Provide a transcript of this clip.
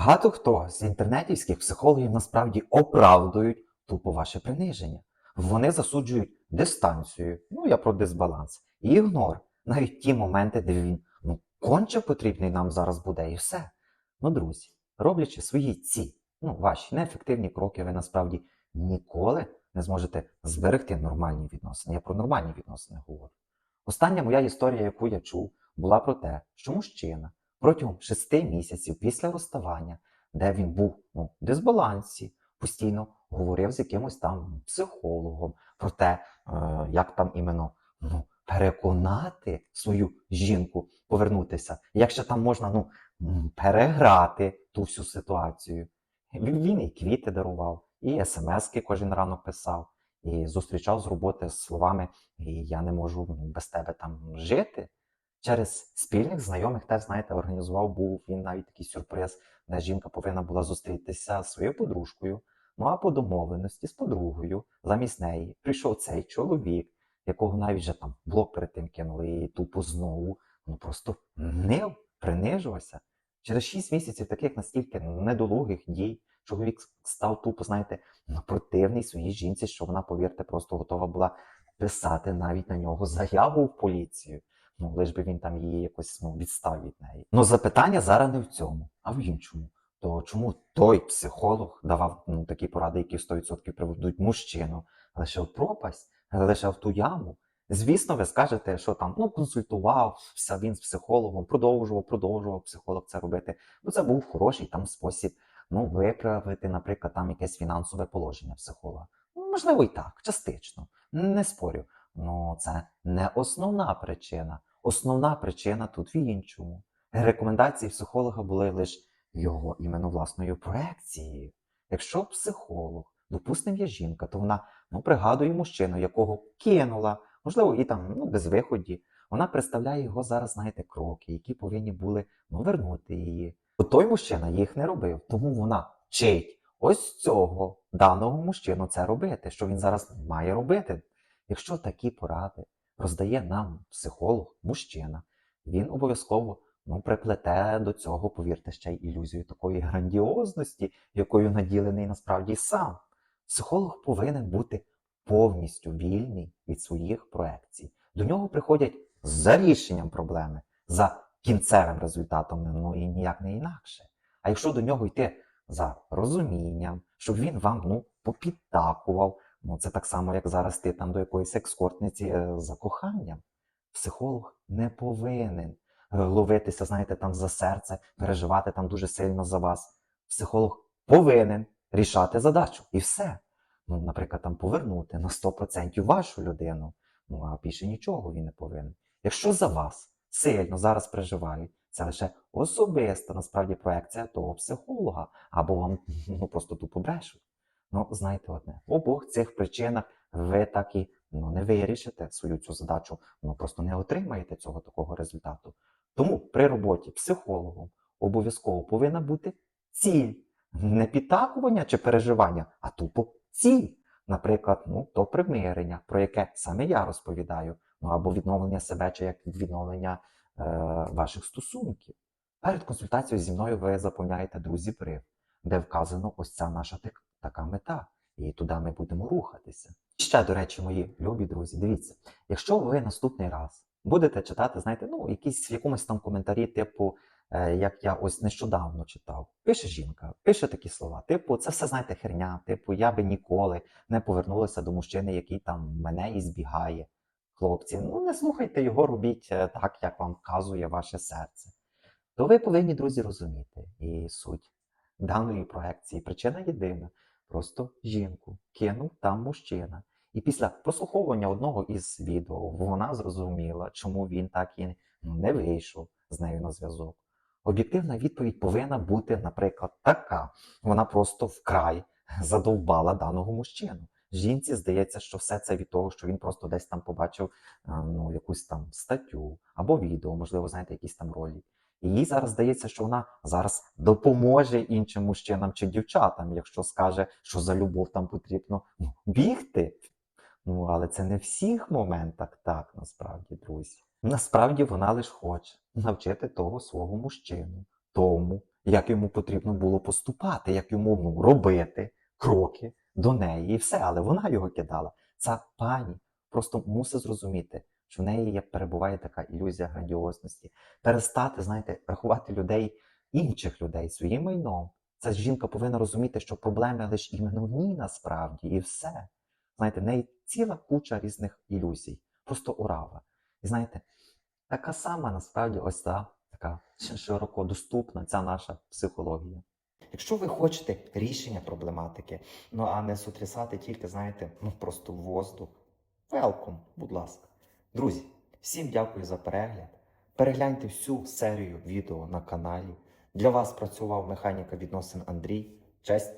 Багато хто з інтернетівських психологів насправді оправдують тупо ваше приниження. Вони засуджують дистанцію, ну я про дисбаланс, і ігнор, навіть ті моменти, де він ну конче потрібний нам зараз буде, і все. Ну, друзі, роблячи свої ці, ну ваші неефективні кроки, ви насправді ніколи не зможете зберегти нормальні відносини. Я про нормальні відносини говорю. Остання моя історія, яку я чув, була про те, що мужчина протягом шести місяців після розставання, де він був ну, в дисбалансі, постійно говорив з якимось там психологом про те, е, як там іменно ну, переконати свою жінку повернутися, як ще там можна ну, переграти ту всю ситуацію. Він, він і квіти дарував, і смски кожен ранок писав, і зустрічав з роботи з словами Я не можу ну, без тебе там жити. Через спільних знайомих теж, знаєте, організував був він навіть такий сюрприз, де жінка повинна була зустрітися зі своєю подружкою. Ну а по домовленості з подругою, замість неї, прийшов цей чоловік, якого навіть вже там блок перед тим кинули, і тупо знову ну просто нив, принижувався. Через 6 місяців таких настільки недолугих дій чоловік став тупо, знаєте, противний своїй жінці, що вона, повірте, просто готова була писати навіть на нього заяву в поліцію. Ну, лиш би він там її якось ну, відстав від неї. Ну, запитання зараз не в цьому, а в іншому. То чому той психолог давав ну, такі поради, які 100% приведуть мужчину, лише в пропасть, лише в ту яму? Звісно, ви скажете, що там ну, консультувався він з психологом, продовжував, продовжував психолог це робити. Бо це був хороший там спосіб ну, виправити, наприклад, там якесь фінансове положення психолога. Ну, Можливо, і так, частично, не спорю. Ну, це не основна причина. Основна причина тут в іншому. Рекомендації психолога були лише його іменно власною проекцією. Якщо психолог, допустим, є жінка, то вона ну, пригадує мужчину, якого кинула, можливо, і там ну, без виході. Вона представляє його зараз, знаєте, кроки, які повинні були ну, вернути її. От той мужчина їх не робив, тому вона вчить ось цього даного мужчину це робити, що він зараз має робити. Якщо такі поради роздає нам психолог, мужчина, він обов'язково ну, приплете до цього, повірте, ще й ілюзію такої грандіозності, якою наділений насправді сам. Психолог повинен бути повністю вільний від своїх проекцій. До нього приходять за рішенням проблеми, за кінцевим результатом, ну і ніяк не інакше. А якщо до нього йти за розумінням, щоб він вам ну, попідтакував, Ну, це так само, як зараз ти там до якоїсь екскортниці е, за коханням. Психолог не повинен е, ловитися, знаєте, там за серце, переживати там дуже сильно за вас. Психолог повинен рішати задачу і все. Ну, наприклад, там повернути на 100% вашу людину. Ну а більше нічого він не повинен. Якщо за вас сильно зараз переживають, це лише особиста насправді проекція того психолога, або вам ну, просто тупо брешуть. Ну, знаєте одне, в обох цих причинах ви так і ну, не вирішите свою цю задачу, ну просто не отримаєте цього такого результату. Тому при роботі психологом обов'язково повинна бути ціль, не підтакування чи переживання, а тупо ціль. Наприклад, ну, то примирення, про яке саме я розповідаю, ну або відновлення себе, чи як відновлення е, ваших стосунків. Перед консультацією зі мною ви заповняєте друзі бриф, де вказано ось ця наша така мета, і туди ми будемо рухатися. Ще, до речі, мої любі друзі, дивіться, якщо ви наступний раз будете читати, знаєте, ну, якісь в якомусь там коментарі, типу, е, як я ось нещодавно читав, пише жінка, пише такі слова, типу, це все знаєте херня, типу, я би ніколи не повернулася до мужчини, який там мене і збігає. Хлопці, ну не слухайте його, робіть е, так, як вам вказує ваше серце. То ви повинні, друзі, розуміти і суть даної проекції. Причина єдина. Просто жінку кинув там мужчина. І після прослуховування одного із відео вона зрозуміла, чому він так і не вийшов з нею на зв'язок. Об'єктивна відповідь повинна бути, наприклад, така: вона просто вкрай задовбала даного мужчину. Жінці здається, що все це від того, що він просто десь там побачив е, ну, якусь там статтю або відео, можливо, знаєте, якісь там ролі. Їй зараз здається, що вона зараз допоможе іншим мужчинам чи дівчатам, якщо скаже, що за любов там потрібно ну, бігти. Ну, але це не в всіх моментах так, насправді, друзі. Насправді вона лише хоче навчити того свого мужчину тому, як йому потрібно було поступати, як йому ну, робити кроки до неї, і все. Але вона його кидала. Ця пані просто мусить зрозуміти, що в неї перебуває така ілюзія грандіозності. Перестати, знаєте, рахувати людей, інших людей своїм майном. Ця жінка повинна розуміти, що проблеми лише іменно в ній насправді, і все. Знаєте, в неї ціла куча різних ілюзій, просто урава. І знаєте, така сама насправді ось та така широко доступна ця наша психологія. Якщо ви хочете рішення проблематики, ну а не сотрясати тільки, знаєте, ну просто воздух. Велком, будь ласка. Друзі, всім дякую за перегляд. Перегляньте всю серію відео на каналі. Для вас працював механіка відносин Андрій. Честь